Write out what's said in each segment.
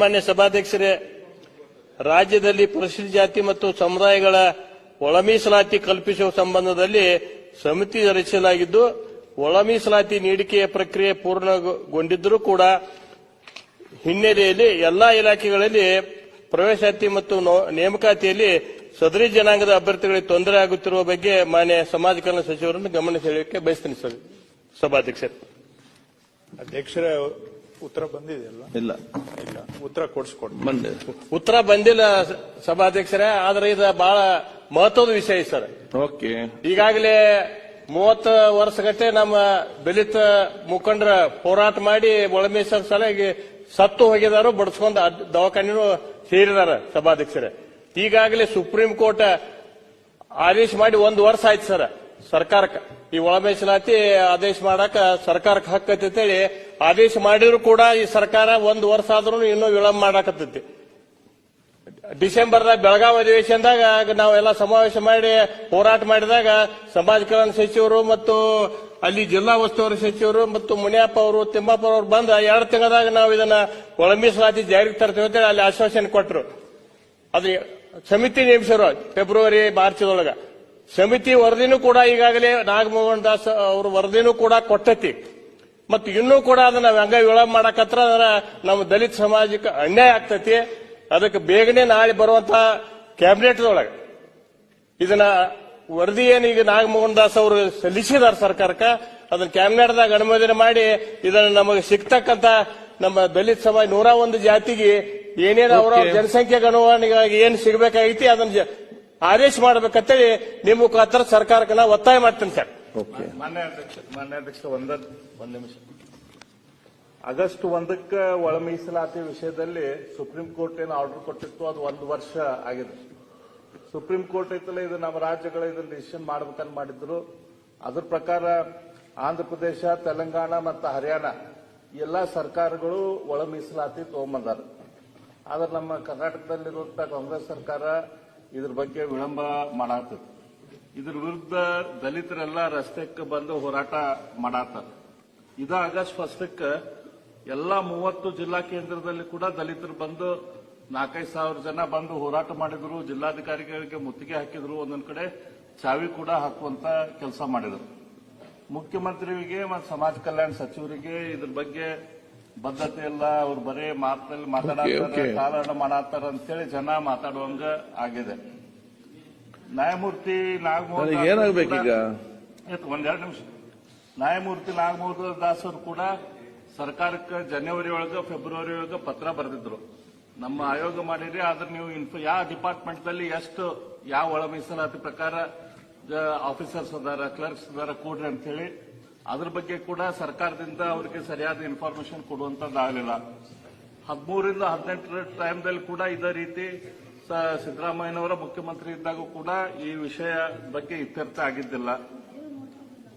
ಮಾನ್ಯ ಸಭಾಧ್ಯಕ್ಷರೇ, ರಾಜ್ಯದಲ್ಲಿ ಪರಿಶಿಷ್ಟ ಜಾತಿ ಮತ್ತು ಸಮುದಾಯಗಳ ಒಳ ಮೀಸಲಾತಿ ಕಲ್ಪಿಸುವ ಸಂಬಂಧದಲ್ಲಿ ಸಮಿತಿ ರಚಿಸಲಾಗಿದ್ದು ಒಳ ಮೀಸಲಾತಿ ನೀಡಿಕೆಯ ಪ್ರಕ್ರಿಯೆ ಪೂರ್ಣಗೊಂಡಿದ್ದರೂ ಕೂಡ ಹಿನ್ನೆಲೆಯಲ್ಲಿ ಎಲ್ಲಾ ಇಲಾಖೆಗಳಲ್ಲಿ ಪ್ರವೇಶಾತಿ ಮತ್ತು ನೇಮಕಾತಿಯಲ್ಲಿ ಸದರಿ ಜನಾಂಗದ ಅಭ್ಯರ್ಥಿಗಳಿಗೆ ತೊಂದರೆ ಆಗುತ್ತಿರುವ ಬಗ್ಗೆ ಮಾನ್ಯ ಸಮಾಜ ಕಲ್ಯಾಣ ಸಚಿವರನ್ನು ಗಮನ ಸೆಳೆಯಕ್ಕೆ ಬಯಸ್ತೀನಿ ಸರ್, ಸಭಾಧ್ಯಕ್ಷರು. ಅಧ್ಯಕ್ಷರ ಉತ್ತರ ಬಂದಿದೆಯಲ್ಲ ಇಲ್ಲ. ಇಲ್ಲ. ಉತ್ತರ ಕೊಡಿಸ್ಕೊಡಿ ಬಂದೆ ಉತ್ತರ ಬಂದಿಲ್ಲ ಸಭಾಧ್ಯಕ್ಷರೇ ಆದ್ರೆ ಇದು ಬಹಳ ಮಹತ್ವದ ವಿಷಯ ಸರ್. ಓಕೆ. ಈಗಾಗಲೇ ಮೂವತ್ತು ವರ್ಷಗಟ್ಟೆ ನಮ್ಮ ದಲಿತ ಮುಖಂಡರ ಹೋರಾಟ ಮಾಡಿ ಒಳಮೇಶ್ವರ ಸಲಹೆಗೆ ಸತ್ತು ಹೋಗಿದಾರು ಬಡಿಸ್ಕೊಂಡು ದವಾಖಾನೆ ದವಾಖಾನೆನೂ ಸೇರಿದಾರ ಸಭಾಧ್ಯಕ್ಷರೇ. ಈಗಾಗಲೇ ಸುಪ್ರೀಂ ಕೋರ್ಟ್ ಆದೇಶ ಮಾಡಿ ಒಂದು ವರ್ಷ ಆಯ್ತು ಸರ್. ಸರ್ಕಾರಕ್ಕೆ. ಈ ಒಳ ಮೀಸಲಾತಿ ಆದೇಶ ಮಾಡಕ ಸರ್ಕಾರಕ್ಕೆ ಹಕ್ಕೈತಿ ಅಂತೇಳಿ ಆದೇಶ ಮಾಡಿದ್ರು ಕೂಡ ಈ ಸರ್ಕಾರ ಒಂದು ವರ್ಷ ಆದ್ರೂ ಇನ್ನೂ ವಿಳಂಬ ಮಾಡಾಕತ್ತೈತಿ. ಡಿಸೆಂಬರ್ದಾಗ ಬೆಳಗಾವಿ ಅಧಿವೇಶನದಾಗ ನಾವೆಲ್ಲ ಸಮಾವೇಶ ಮಾಡಿ ಹೋರಾಟ ಮಾಡಿದಾಗ ಸಮಾಜ ಕಲ್ಯಾಣ ಸಚಿವರು ಮತ್ತು ಅಲ್ಲಿ ಜಿಲ್ಲಾ ಉಸ್ತುವಾರಿ ಸಚಿವರು ಮತ್ತು ಮುನಿಯಪ್ಪ ಅವರು, ತಿಮ್ಮಪ್ಪ ಅವರು ಬಂದ ಎರಡು ತಿಂಗಳದಾಗ ನಾವು ಇದನ್ನ ಒಳ ಮೀಸಲಾತಿ ಜಾರಿಗೆ ತರ್ತೇವೆ ಅಂತೇಳಿ ಅಲ್ಲಿ ಆಶ್ವಾಸನೆ ಕೊಟ್ಟರು ಅದು ಸಮಿತಿ ನೇಮಿಸರು ಫೆಬ್ರವರಿ ಮಾರ್ಚ್ದೊಳಗ ಸಮಿತಿ ವರದಿನೂ ಕೂಡ ಈಗಾಗಲೇ ನಾಗಮೋಹನ್ ದಾಸ್ ಅವ್ರ ವರದಿನೂ ಕೂಡ ಕೊಟ್ಟತಿ ಮತ್ತು ಇನ್ನೂ ಕೂಡ ಅದನ್ನ ನಾವ್ ಹಂಗ ವಿಳಂಬ ಮಾಡಕತ್ರ ಅಂದ್ರೆ ನಮ್ಮ ದಲಿತ ಸಮಾಜಕ್ಕೆ ಅನ್ಯಾಯ ಆಗ್ತತಿ ಅದಕ್ಕೆ ಬೇಗನೆ ನಾಳೆ ಬರುವಂತ ಕ್ಯಾಬಿನೆಟ್ ಒಳಗೆ ಇದನ್ನ ವರದಿ ಏನು ಈಗ ನಾಗಮೋಹನ್ ದಾಸ್ ಅವರು ಸಲ್ಲಿಸಿದಾರ ಸರ್ಕಾರಕ್ಕೆ ಅದನ್ನ ಕ್ಯಾಬಿನೆಟ್ದಾಗ ಅನುಮೋದನೆ ಮಾಡಿ ಇದನ್ನ ನಮಗೆ ಸಿಗ್ತಕ್ಕಂತ ನಮ್ಮ ದಲಿತ ಸಮಾಜ ನೂರ ಒಂದು ಜಾತಿಗೆ ಏನೇನು ಅವರ. ಜನಸಂಖ್ಯೆಗೆ ಅನುಗುಣವಾಗಿ ಏನು ಸಿಗಬೇಕಾಗೈತಿ ಅದನ್ನ ಆದೇಶ ಮಾಡ್ಬೇಕಂತೇಳಿ ನಿಮ್ಮ ಮುಖಾಂತರ ಸರ್ಕಾರಕ್ಕೆ ಒತ್ತಾಯ ಮಾಡ್ತೀನಿ ಸರ್. ಓಕೆ. ಮಾನ್ಯ ಅಧ್ಯಕ್ಷ ಮಾನ್ಯ ಅಧ್ಯಕ್ಷ ಒಂದ ಒಂದ್ ನಿಮಿಷ. ಆಗಸ್ಟ್ ಒಂದಕ್ಕ ಒಳ ಮೀಸಲಾತಿ ವಿಷಯದಲ್ಲಿ ಸುಪ್ರೀಂ ಕೋರ್ಟ್ ಏನು ಆರ್ಡರ್ ಕೊಟ್ಟಿತ್ತು ಅದು ಒಂದು ವರ್ಷ ಆಗಿದೆ. ಸುಪ್ರೀಂ ಕೋರ್ಟ್ ಐತಲ್ಲ ಇದು ನಮ್ಮ ರಾಜ್ಯಗಳ ಇದನ್ನ ಡಿಸಿಷನ್ ಮಾಡ್ಬೇಕಂತ ಮಾಡಿದ್ರು. ಅದ್ರ ಪ್ರಕಾರ ಆಂಧ್ರ ಪ್ರದೇಶ ತೆಲಂಗಾಣ ಮತ್ತು ಹರಿಯಾಣ ಎಲ್ಲ ಎಲ್ಲಾ ಸರ್ಕಾರಗಳು ಒಳ ಮೀಸಲಾತಿ ತಗೊಂಬಂದಾರ. ಆದ್ರೆ ನಮ್ಮ ಕರ್ನಾಟಕದಲ್ಲಿರುವಂತ ಕಾಂಗ್ರೆಸ್ ಸರ್ಕಾರ ಇದ್ರ ಬಗ್ಗೆ ವಿಳಂಬ ಮಾಡಾತದ. ಇದ್ರ ವಿರುದ್ಧ ದಲಿತರೆಲ್ಲ ರಸ್ತೆಗೆ ಬಂದು ಹೋರಾಟ ಮಾಡಾತಾರ ಇದ ಆಗಸ್ಟ್ ಫಸ್ಟಕ್ಕೆ ಎಲ್ಲಾ ಮೂವತ್ತು ಜಿಲ್ಲಾ ಕೇಂದ್ರದಲ್ಲಿ ಕೂಡ ದಲಿತರು ಬಂದು ನಾಲ್ಕೈದು ಸಾವಿರ ಜನ ಬಂದು ಹೋರಾಟ ಮಾಡಿದ್ರು. ಜಿಲ್ಲಾಧಿಕಾರಿಗಳಿಗೆ ಮುತ್ತಿಗೆ ಹಾಕಿದ್ರು. ಒಂದೊಂದು ಕಡೆ ಚಾವಿ ಕೂಡ ಹಾಕುವಂತ ಕೆಲಸ ಮಾಡಿದ್ರು. ಮುಖ್ಯಮಂತ್ರಿಗೆ ಮತ್ತು ಸಮಾಜ ಕಲ್ಯಾಣ ಸಚಿವರಿಗೆ ಇದ್ರ ಬಗ್ಗೆ ಬದ್ಧತೆ ಇಲ್ಲ ಅವ್ರು ಬರೇ ಮಾತಲ್ಲಿ ಮಾತಾಡತ್ತಾರ. ಕಾಲಹರಣ ಮಾಡತ್ತಾರ ಅಂತೇಳಿ ಜನ ಮಾತಾಡುವಂಗ ಆಗಿದೆ. ನ್ಯಾಯಮೂರ್ತಿ ನಾಗಮೋಹನ್ ಒಂದೆರಡು ನಿಮಿಷ. ನ್ಯಾಯಮೂರ್ತಿ ನಾಗಮೋಹನ್ ದಾಸ್ ಅವರು ಕೂಡ ಸರ್ಕಾರಕ್ಕೆ ಜನವರಿ ಒಳಗ ಫೆಬ್ರವರಿ ಒಳಗ ಪತ್ರ ಬರೆದಿದ್ರು. ನಮ್ಮ ಆಯೋಗ ಮಾಡಿರಿ ಆದ್ರೆ ನೀವು ಇನ್ಫೋ ಯಾವ ಡಿಪಾರ್ಟ್ಮೆಂಟ್ ದಲ್ಲಿ ಎಷ್ಟು ಯಾವ ಒಳ ಮೀಸಲಾತಿ ಪ್ರಕಾರ ಆಫೀಸರ್ಸ್ ಅದಾರ ಕ್ಲರ್ಕ್ಸ್ ಅದಾರ ಕೂಡ್ರಿ ಅಂತ ಹೇಳಿ ಅದ್ರ ಬಗ್ಗೆ ಕೂಡ ಸರ್ಕಾರದಿಂದ ಅವರಿಗೆ ಸರಿಯಾದ ಇನ್ಫಾರ್ಮೇಶನ್ ಕೊಡುವಂತದ್ದಾಗಲಿಲ್ಲ. ಹದಿಮೂರಿಂದ ಹದಿನೆಂಟರ ಟೈಮ್ದಲ್ಲಿ ಕೂಡ ಇದೇ ರೀತಿ ಸಿದ್ದರಾಮಯ್ಯನವರ ಮುಖ್ಯಮಂತ್ರಿ ಇದ್ದಾಗೂ ಕೂಡ ಈ ವಿಷಯ ಬಗ್ಗೆ ಇತ್ಯರ್ಥ ಆಗಿದ್ದಿಲ್ಲ.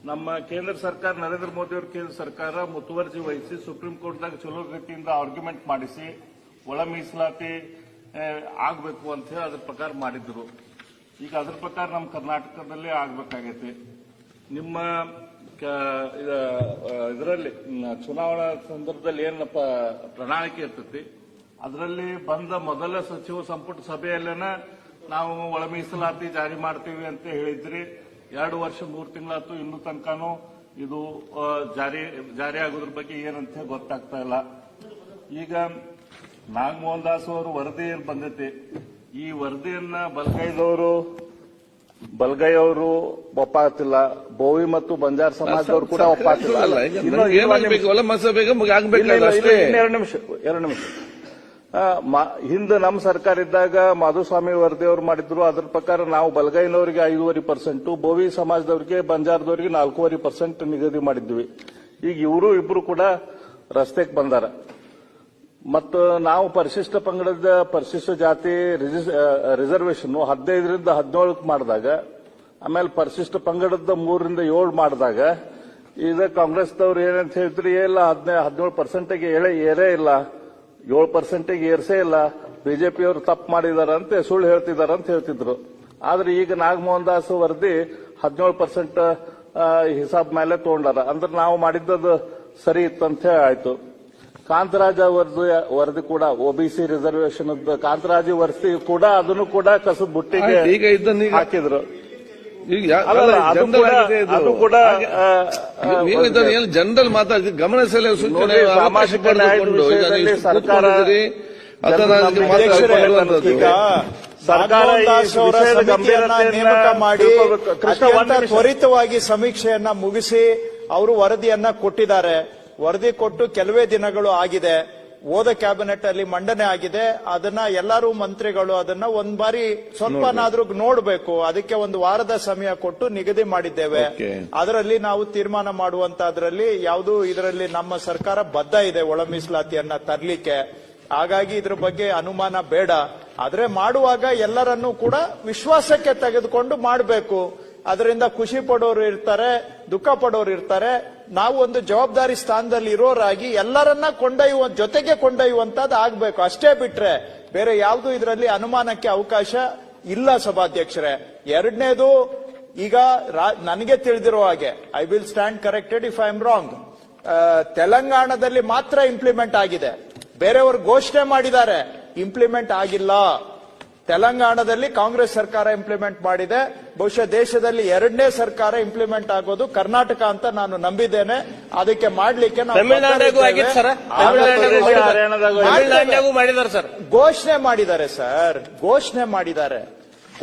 ನಮ್ಮ ಕೇಂದ್ರ ಸರ್ಕಾರ, ನರೇಂದ್ರ ಮೋದಿ ಅವರ ಕೇಂದ್ರ ಸರ್ಕಾರ ಮುತುವರ್ಜಿ ವಹಿಸಿ ಸುಪ್ರೀಂ ಕೋರ್ಟ್ದಾಗ ಚಲೋ ರೀತಿಯಿಂದ ಆರ್ಗ್ಯುಮೆಂಟ್ ಮಾಡಿಸಿ, ಒಳ ಮೀಸಲಾತಿ ಆಗ್ಬೇಕು ಅಂತ ಹೇಳಿ ಅದ್ರ ಪ್ರಕಾರ ಮಾಡಿದ್ರು. ಈಗ ಅದ್ರ ಪ್ರಕಾರ ನಮ್ಮ ಕರ್ನಾಟಕದಲ್ಲಿ ಆಗಬೇಕಾಗೈತಿ. ನಿಮ್ಮ ಇದರಲ್ಲಿ ಚುನಾವಣಾ ಸಂದರ್ಭದಲ್ಲಿ ಏನಪ್ಪ ಪ್ರಣಾಳಿಕೆ ಇರ್ತೈತಿ, ಅದರಲ್ಲಿ ಬಂದ ಮೊದಲ ಸಚಿವ ಸಂಪುಟ ಸಭೆಯಲ್ಲೇನ ನಾವು ಒಳ ಮೀಸಲಾತಿ ಜಾರಿ ಮಾಡ್ತೀವಿ ಅಂತ ಹೇಳಿದ್ರಿ. ಎರಡು ವರ್ಷ, ಮೂರು ತಿಂಗಳಾಯ್ತು, ಇನ್ನೂ ತನಕನೂ ಇದು ಜಾರಿ ಜಾರಿ ಆಗೋದ್ರ ಬಗ್ಗೆ ಏನಂತ ಗೊತ್ತಾಗ್ತಾ ಇಲ್ಲ. ಈಗ ನಾಗಮೋಹನ್ ದಾಸ್ ಅವರು ವರದಿ ಬಂದೈತಿ. ಈ ವರದಿಯನ್ನ ಬಲಗೈದವರು ಬಲಗೈ ಅವರು ಒಪ್ಪಾಗ್ತಿಲ್ಲ ಬೋವಿ ಮತ್ತು ಬಂಜಾರ ಸಮಾಜದವರು ಕೂಡ ಒಪ್ಪಾಗ್ತಿಲ್ಲ. ಎರಡು ನಿಮಿಷ ಎರಡು ನಿಮಿಷ. ಹಿಂದೆ ನಮ್ಮ ಸರ್ಕಾರ ಇದ್ದಾಗ ಮಾಧುಸ್ವಾಮಿ ವರದಿ ಅವರು ಮಾಡಿದ್ರು. ಅದ್ರ ಪ್ರಕಾರ ನಾವು ಬಲಗೈನವರಿಗೆ ಐದೂವರೆ ಪರ್ಸೆಂಟ್ ಬೋವಿ ಸಮಾಜದವರಿಗೆ ಬಂಜಾರದವರಿಗೆ ನಾಲ್ಕೂವರೆ ಪರ್ಸೆಂಟ್ ನಿಗದಿ ಮಾಡಿದ್ವಿ. ಈಗ ಇವರು ಇಬ್ರು ಕೂಡ ರಸ್ತೆಗೆ ಬಂದಾರ. ಮತ್ತು ನಾವು ಪರಿಶಿಷ್ಟ ಪಂಗಡದ ಪರಿಶಿಷ್ಟ ಜಾತಿ ರಿಸರ್ವೇಶನ್ ಹದಿನೈದರಿಂದ ಹದಿನೇಳಕ್ಕೆ ಮಾಡಿದಾಗ, ಆಮೇಲೆ ಪರಿಶಿಷ್ಟ ಪಂಗಡದ ಮೂರರಿಂದ ಏಳು ಮಾಡಿದಾಗ, ಈಗ ಕಾಂಗ್ರೆಸ್ದವ್ರು ಏನಂತ ಏ, ಇಲ್ಲ ಹದಿನೈದು ಹದಿನೇಳು ಪರ್ಸೆಂಟಿಗೆ ಏಳೇ, ಏರೇ ಇಲ್ಲ, ಏಳು ಪರ್ಸೆಂಟಿಗೆ ಏರ್ಸೇ ಇಲ್ಲ, ಬಿಜೆಪಿಯವರು ತಪ್ಪು ಮಾಡಿದಾರ ಅಂತ, ಸುಳ್ಳು ಹೇಳ್ತಿದಾರ ಅಂತ ಹೇಳ್ತಿದ್ರು. ಆದ್ರೆ ಈಗ ನಾಗಮೋಹನ್ ದಾಸ್ ವರದಿ ಹದಿನೇಳು ಪರ್ಸೆಂಟ್ ಹಿಸಾಬ್ ಮೇಲೆ ತಗೊಂಡಾರ. ಅಂದ್ರೆ ನಾವು ಮಾಡಿದ್ದದು ಸರಿ ಇತ್ತಂತ ಹೇಳಿ ಆಯ್ತು. ಕಾಂತರಾಜ ವರದಿ ವರದಿ ಕೂಡ ಒಬಿಸಿ ರಿಸರ್ವೇಶನ್ ಕಾಂತರಾಜ ವರದಿ ಕೂಡ ಅದನ್ನು ಕೂಡ ಕಸದ ಬುಟ್ಟಿಗೆ ಈಗ ಇದನ್ನ ಈಗ- ಹಾಕಿದ್ರು. ಜನರಲ್ ಮಾತಾಡ್ತೀವಿ ಗಮನ ಸೆಳೆಯುವ ಸೂಚನೆ ಸಾಮಾಜಿಕ ಇಷ್ಟು ಸರ್ಕಾರ ಸರ್ಕಾರ ನೇಮಕ ಮಾಡಿ ತ್ವರಿತವಾಗಿ ಸಮೀಕ್ಷೆಯನ್ನ ಮುಗಿಸಿ ಅವರು ವರದಿಯನ್ನ ಕೊಟ್ಟಿದ್ದಾರೆ. ವರದಿ ಕೊಟ್ಟು ಕೆಲವೇ ದಿನಗಳು ಆಗಿದೆ. ಹೋದ ಕ್ಯಾಬಿನೆಟ್ ಅಲ್ಲಿ ಮಂಡನೆ ಆಗಿದೆ. ಅದನ್ನ ಎಲ್ಲರೂ ಮಂತ್ರಿಗಳು ಅದನ್ನ ಒಂದ್ ಬಾರಿ ಸ್ವಲ್ಪನಾದ್ರೂ ನೋಡ್ಬೇಕು. ಅದಕ್ಕೆ ಒಂದು ವಾರದ ಸಮಯ ಕೊಟ್ಟು ನಿಗದಿ ಮಾಡಿದ್ದೇವೆ. ಅದರಲ್ಲಿ ನಾವು ತೀರ್ಮಾನ ಮಾಡುವಂತದ್ರಲ್ಲಿ ಯಾವುದು ಇದರಲ್ಲಿ ನಮ್ಮ ಸರ್ಕಾರ ಬದ್ಧ ಇದೆ ಒಳ ಮೀಸಲಾತಿಯನ್ನ ತರ್ಲಿಕ್ಕೆ. ಹಾಗಾಗಿ ಇದ್ರ ಬಗ್ಗೆ ಅನುಮಾನ ಬೇಡ. ಆದ್ರೆ ಮಾಡುವಾಗ ಎಲ್ಲರನ್ನೂ ಕೂಡ ವಿಶ್ವಾಸಕ್ಕೆ ತೆಗೆದುಕೊಂಡು ಮಾಡಬೇಕು. ಅದರಿಂದ ಖುಷಿ ಪಡೋರು ಇರ್ತಾರೆ ದುಃಖ ಪಡೋರು ಇರ್ತಾರೆ. ನಾವು ಒಂದು ಜವಾಬ್ದಾರಿ ಸ್ಥಾನದಲ್ಲಿ ಇರೋರಾಗಿ ಎಲ್ಲರನ್ನ ಕೊಂಡೊಯ್ಯುವ, ಜೊತೆಗೆ ಕೊಂಡೊಯ್ಯುವಂತದ್ದು ಆಗ್ಬೇಕು. ಅಷ್ಟೇ ಬಿಟ್ರೆ ಬೇರೆ ಯಾವುದು ಇದರಲ್ಲಿ ಅನುಮಾನಕ್ಕೆ ಅವಕಾಶ ಇಲ್ಲ ಸಭಾಧ್ಯಕ್ಷರೇ. ಎರಡನೇದು, ಈಗ ನನಗೆ ತಿಳಿದಿರೋ ಹಾಗೆ I will stand corrected if I am wrong ತೆಲಂಗಾಣದಲ್ಲಿ ಮಾತ್ರ ಇಂಪ್ಲಿಮೆಂಟ್ ಆಗಿದೆ. ಬೇರೆಯವರು ಘೋಷಣೆ ಮಾಡಿದ್ದಾರೆ ಇಂಪ್ಲಿಮೆಂಟ್ ಆಗಿಲ್ಲ. ತೆಲಂಗಾಣದಲ್ಲಿ ಕಾಂಗ್ರೆಸ್ ಸರ್ಕಾರ ಇಂಪ್ಲಿಮೆಂಟ್ ಮಾಡಿದೆ. ಬಹುಶಃ ದೇಶದಲ್ಲಿ ಎರಡನೇ ಸರ್ಕಾರ ಇಂಪ್ಲಿಮೆಂಟ್ ಆಗೋದು ಕರ್ನಾಟಕ ಅಂತ ನಾನು ನಂಬಿದ್ದೇನೆ. ಅದಕ್ಕೆ ಮಾಡ್ಲಿಕ್ಕೆ ಘೋಷಣೆ ಮಾಡಿದ್ದಾರೆ ಸರ್. ಘೋಷಣೆ ಮಾಡಿದ್ದಾರೆ.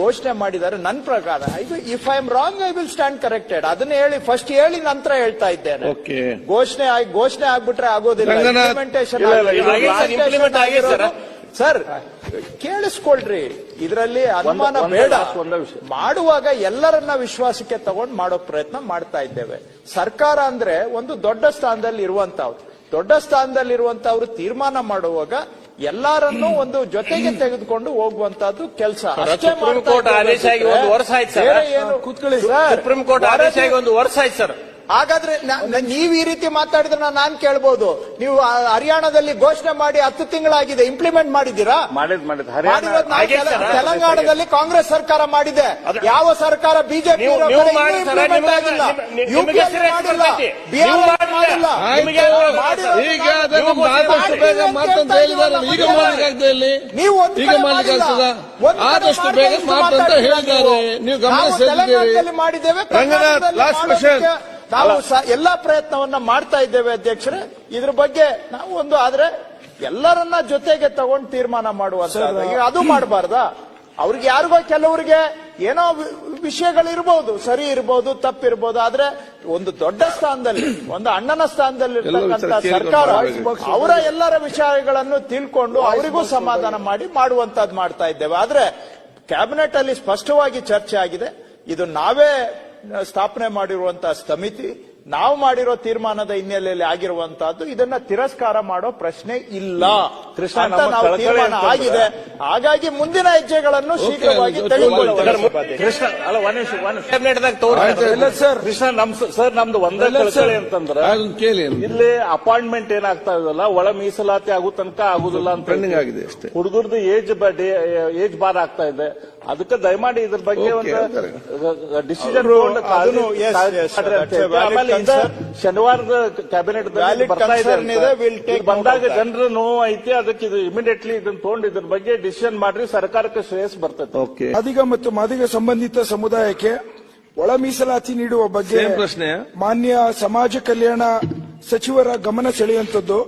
ಘೋಷಣೆ ಮಾಡಿದ್ದಾರೆ ನನ್ನ ಪ್ರಕಾರ. ಇದು if I am wrong I will stand corrected ಅದನ್ನ ಹೇಳಿ ಫಸ್ಟ್ ಹೇಳಿ ನಂತರ ಹೇಳ್ತಾ ಇದ್ದೇನೆ. ಘೋಷಣೆ ಆಗಿ ಘೋಷಣೆ ಆಗ್ಬಿಟ್ರೆ ಆಗೋದಿಲ್ಲ. ಇಂಪ್ಲಿಮೆಂಟೇಷನ್ ಸರ್, ಕೇಳಿಸ್ಕೊಳ್ರಿ. ಇದರಲ್ಲಿ ಅನುಮಾನ ಬೇಡ. ಮಾಡುವಾಗ ಎಲ್ಲರನ್ನ ವಿಶ್ವಾಸಕ್ಕೆ ತಗೊಂಡ್ ಮಾಡೋ ಪ್ರಯತ್ನ ಮಾಡ್ತಾ ಇದ್ದೇವೆ. ಸರ್ಕಾರ ಅಂದ್ರೆ ಒಂದು ದೊಡ್ಡ ಸ್ಥಾನದಲ್ಲಿ ಇರುವಂತವ್ರು ದೊಡ್ಡ ಸ್ಥಾನದಲ್ಲಿ ಇರುವಂತವ್ರು ತೀರ್ಮಾನ ಮಾಡುವಾಗ ಎಲ್ಲಾರನ್ನೂ ಒಂದು ಜೊತೆಗೆ ತೆಗೆದುಕೊಂಡು ಹೋಗುವಂತದ್ದು ಕೆಲಸ. ಸುಪ್ರೀಂ ಕೋರ್ಟ್ ಆದೇಶ ಆಗಿ ಒಂದು ವರ್ಷ ಆಯ್ತು ಕೂತ್ಕೊಳ್ಳಿ ಸರ್. ಸುಪ್ರೀಂ ಕೋರ್ಟ್ ಆದೇಶ ಆಗಿ ಒಂದು ವರ್ಷ ಆಯ್ತು ಸರ್. ಹಾಗಾದ್ರೆ ನೀವ್ ಈ ರೀತಿ ಮಾತಾಡಿದ್ರೆ ನಾನ್ ಕೇಳ್ಬೋದು. ನೀವು ಹರಿಯಾಣದಲ್ಲಿ ಘೋಷಣೆ ಮಾಡಿ ಹತ್ತು ತಿಂಗಳಾಗಿದೆ ಇಂಪ್ಲಿಮೆಂಟ್ ಮಾಡಿದ್ದೀರಾ. ತೆಲಂಗಾಣದಲ್ಲಿ ಕಾಂಗ್ರೆಸ್ ಸರ್ಕಾರ ಮಾಡಿದೆ. ಯಾವ ಸರ್ಕಾರ? ಬಿಜೆಪಿ ನೀವು- ಆದಷ್ಟು ಬೇಗ ಮಾಡಿದ್ದೇವೆ ನಾವು ಎಲ್ಲಾ ಪ್ರಯತ್ನವನ್ನ ಮಾಡ್ತಾ ಇದ್ದೇವೆ ಅಧ್ಯಕ್ಷರೇ. ಇದ್ರ ಬಗ್ಗೆ ನಾವು ಒಂದು ಆದ್ರೆ ಎಲ್ಲರನ್ನ ಜೊತೆಗೆ ತಗೊಂಡು ತೀರ್ಮಾನ ಮಾಡುವ ಈಗ ಅದು ಮಾಡಬಾರ್ದಾ? ಅವ್ರಿಗೆ ಯಾರಿಗೋ ಕೆಲವರಿಗೆ ಏನೋ ವಿಷಯಗಳಿರ್ಬೋದು. ಸರಿ ಇರ್ಬೋದು ತಪ್ಪಿರ್ಬೋದು ಆದ್ರೆ ಒಂದು ದೊಡ್ಡ ಸ್ಥಾನದಲ್ಲಿ ಒಂದು ಅಣ್ಣನ ಸ್ಥಾನದಲ್ಲಿ ಇರ್ತಕ್ಕಂಥ ಸರ್ಕಾರ ಅವರ ಎಲ್ಲರ ವಿಷಯಗಳನ್ನು ತಿಳ್ಕೊಂಡು ಅವರಿಗೂ ಸಮಾಧಾನ ಮಾಡಿ ಮಾಡುವಂತದ್ದು ಮಾಡ್ತಾ ಇದ್ದೇವೆ. ಆದ್ರೆ ಕ್ಯಾಬಿನೆಟ್ ಅಲ್ಲಿ ಸ್ಪಷ್ಟವಾಗಿ ಚರ್ಚೆ ಆಗಿದೆ. ಇದು ನಾವೇ ಸ್ಥಾಪನೆ ಮಾಡಿರುವಂತಹ ಸಮಿತಿ ನಾವು ಮಾಡಿರೋ ತೀರ್ಮಾನದ ಹಿನ್ನೆಲೆಯಲ್ಲಿ ಆಗಿರುವಂತಹದ್ದು ಇದನ್ನ ತಿರಸ್ಕಾರ ಮಾಡೋ ಪ್ರಶ್ನೆ ಇಲ್ಲ. ಕೃಷ್ಣ, ಅಂತ ನಮ್ಮ ನಾವು ಕಳಕಳಿ ತೀರ್ಮಾನ ಅಂತಂದ್ರೆ- ಆಗಿದೆ. ಹಾಗಾಗಿ ಮುಂದಿನ ಹೆಜ್ಜೆಗಳನ್ನು ಶೀಘ್ರವಾಗಿ Okay, ತೆಗೆದುಕೊಳ್ಳುವ ಕೃಷ್ಣ ಅಲ್ಲ ಒಂದ್ ನಿಮಿಷ ಒಂದ್ ನಿಮಿಷ. ಕ್ಯಾಬಿನೆಟ್ದಾಗ ತೋರ್ ಆಯ್ತು. ಸರ್. ಕೃಷ್ಣ ನಮ್ ಸರ್ ನಮ್ದು ಒಂದೇ ಕಳಕಳಿ ಅಂತಂದ್ರ ಅದನ್ನ ಕೇಳಿ ಇಲ್ಲಿ ಅಪಾಯಿಂಟ್ಮೆಂಟ್ ಏನಾಗ್ತಾ ಇದಲ್ಲ ಒಳ ಮೀಸಲಾತಿ ಆಗೋ ತನಕ ಆಗುದಿಲ್ಲ ಅಂತ Pending ಆಗಿದೆ ಅಷ್ಟೇ. ಹುಡುಗರದು ಏಜ್ ಏಜ್ ಬಾರ್ ಆಗ್ತಾ ಇದೆ. ಅದಕ್ಕೆ ದಯಮಾಡಿ ಇದ್ರ ಬಗ್ಗೆ ಒಂದು ಡಿಸಿಷನ್ ಶನಿವಾರದ ಕ್ಯಾಬಿನೆಟ್ ಬರ್ತಾ ಇದೆ ಬಂದಾಗ. ಜನರ ನೋವು ಐತಿ ಅದಕ್ಕೆ ಇದು ಇಮಿಡಿಯೇಟ್ಲಿ ಇದನ್ನ ತಗೊಂಡು ಇದ್ರ ಬಗ್ಗೆ ಡಿಸಿಷನ್ ಮಾಡ್ರಿ ಸರ್ಕಾರಕ್ಕೆ ಶ್ರೇಯಸ್ ಬರ್ತೈತೆ. ಮದಿಗ ಮಾದಿಗ ಮತ್ತು ಮಾದಿಗ ಸಂಬಂಧಿತ ಸಮುದಾಯಕ್ಕೆ ಒಳ ಮೀಸಲಾತಿ ನೀಡುವ ಬಗ್ಗೆ ಪ್ರಶ್ನೆ. ಮಾನ್ಯ ಸಮಾಜ ಕಲ್ಯಾಣ ಸಚಿವರ ಗಮನ ಸೆಳೆಯುವಂಥದ್ದು.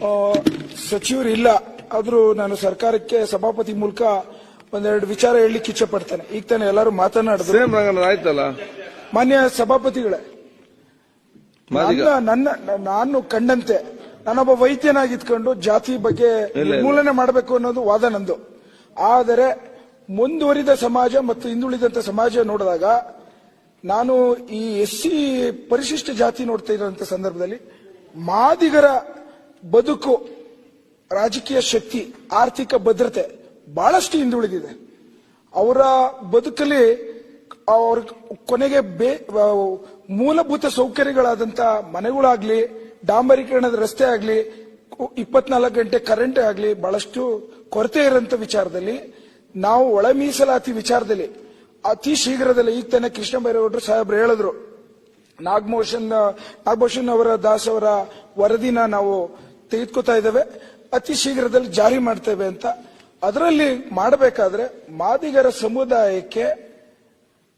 ಸಚಿವರಿಲ್ಲ ಸಚಿವರು ಇಲ್ಲ ಆದರೂ ನಾನು ಸರ್ಕಾರಕ್ಕೆ ಸಭಾಪತಿ ಮೂಲಕ ಒಂದೆರಡು ವಿಚಾರ ಹೇಳಲಿಕ್ಕೆ ಇಚ್ಛೆ ಪಡ್ತೇನೆ ಈಗ ತಾನೇ ಎಲ್ಲರೂ ಮಾತನಾಡಿದ್ರು. ಸೇಮ್ ರಂಗನಾಥ್ ಆಯ್ತಲ್ಲ? ಮಾನ್ಯ ಸಭಾಪತಿಗಳೇ ನನ್ನ ನನ್ನ ನಾನು ಕಂಡಂತೆ ನಾನೊಬ್ಬ ವೈದ್ಯನಾಗಿದ್ಕೊಂಡು ಜಾತಿ ಬಗ್ಗೆ. ನಿರ್ಮೂಲನೆ ಮಾಡಬೇಕು ಅನ್ನೋದು ವಾದ ನಂದು. ಆದರೆ ಮುಂದುವರಿದ ಸಮಾಜ ಮತ್ತು ಹಿಂದುಳಿದಂತ ಸಮಾಜ ನೋಡಿದಾಗ ನಾನು ಈ ಎಸ್ ಸಿ ಪರಿಶಿಷ್ಟ ಜಾತಿ ನೋಡ್ತಾ ಇರೋಂಥ ಸಂದರ್ಭದಲ್ಲಿ ಮಾದಿಗರ ಬದುಕು ರಾಜಕೀಯ ಶಕ್ತಿ ಆರ್ಥಿಕ ಭದ್ರತೆ ಬಹಳಷ್ಟು ಹಿಂದುಳಿದಿದೆ. ಅವರ ಬದುಕಲ್ಲಿ ಅವ್ರ ಕೊನೆಗೆ ಬೇ ಮೂಲಭೂತ ಸೌಕರ್ಯಗಳಾದಂತ ಮನೆಗಳಾಗ್ಲಿ, ಡಾಂಬರೀಕರಣದ ರಸ್ತೆ ಆಗ್ಲಿ, ಇಪ್ಪತ್ನಾಲ್ಕು ಗಂಟೆ ಕರೆಂಟ್ ಆಗ್ಲಿ ಬಹಳಷ್ಟು ಕೊರತೆ ಇರೋಂಥ ವಿಚಾರದಲ್ಲಿ, ನಾವು ಒಳ ಮೀಸಲಾತಿ ವಿಚಾರದಲ್ಲಿ ಅತಿ ಶೀಘ್ರದಲ್ಲಿ ಈಗ ತಾನೇ ಕೃಷ್ಣ ಬೈರೇಗೌಡರು ಸಾಹೇಬ್ರು ಹೇಳಿದ್ರು. ನಾಗಮೋಷನ್ ನಾಗಭೂಷಣ್ ಅವರ, ದಾಸ್ ಅವರ ವರದಿನ ನಾವು ತೆಗೆದುಕೊತಾ ಇದ್ದೇವೆ. ಅತಿ ಶೀಘ್ರದಲ್ಲಿ ಜಾರಿ ಮಾಡ್ತೇವೆ ಅಂತ ಅದರಲ್ಲಿ ಮಾಡಬೇಕಾದ್ರೆ ಮಾದಿಗರ ಸಮುದಾಯಕ್ಕೆ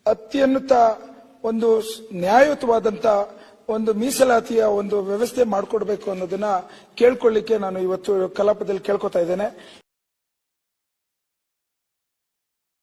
ಅತ್ಯಂತ ಒಂದು ನ್ಯಾಯಯುತವಾದಂತ ಒಂದು ಮೀಸಲಾತಿಯ ಒಂದು ವ್ಯವಸ್ಥೆ ಮಾಡಿಕೊಡ್ಬೇಕು ಅನ್ನೋದನ್ನ ಕೇಳ್ಕೊಳ್ಳಿಕ್ಕೆ ನಾನು ಇವತ್ತು ಕಲಾಪದಲ್ಲಿ ಕೇಳ್ಕೊತಾ ಇದ್ದೇನೆ.